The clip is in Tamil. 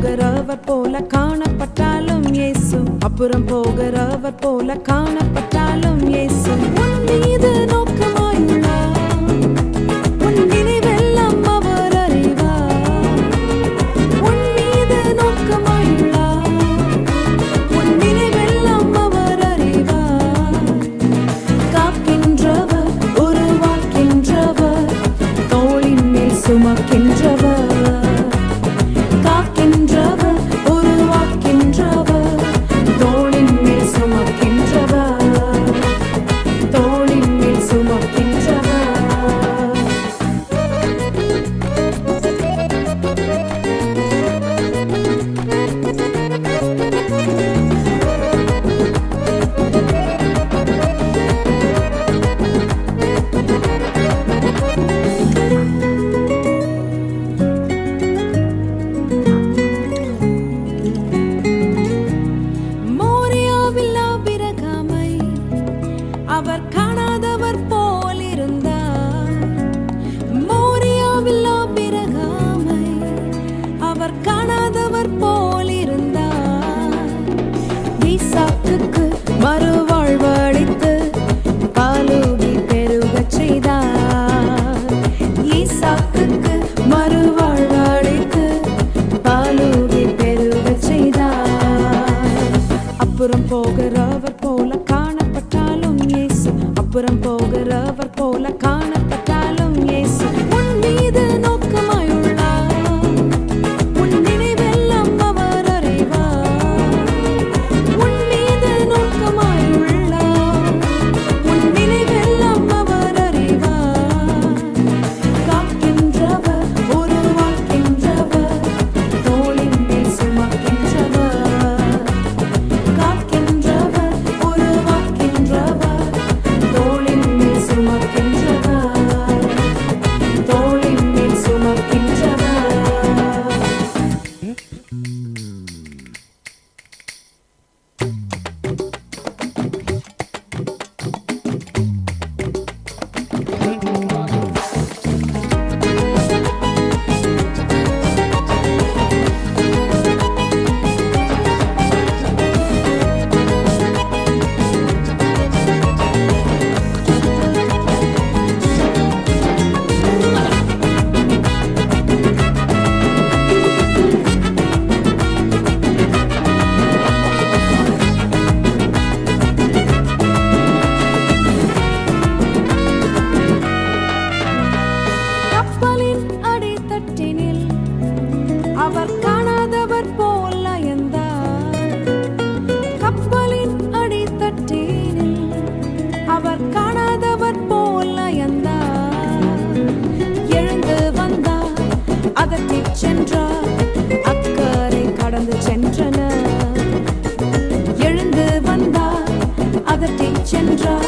போகிறவர் போல காணப்பட்டாலும் இயேசு. அப்புறம் போகிறவர் போல காணப்பட்டாலும் இயேசு. உன் மீது நோக்கமாயுள்ளார் அவர் காணாதவர் போல் இருந்தார். மோரியாவில் ஆபிரகாமை அவர் காணாதவர் போல் இருந்தார். ஈசாக்குக்கு மறுவாழ்வு அளித்து பாலூகி பெருகச் செய்தார். ஈசாக்குக்கு மறுவாழ்வு அளித்து பாலூகி பெருகச் செய்தார். அப்புறம் போகிற அவர் போல கா கோபுரம் போகிறவர் போல காண 牵着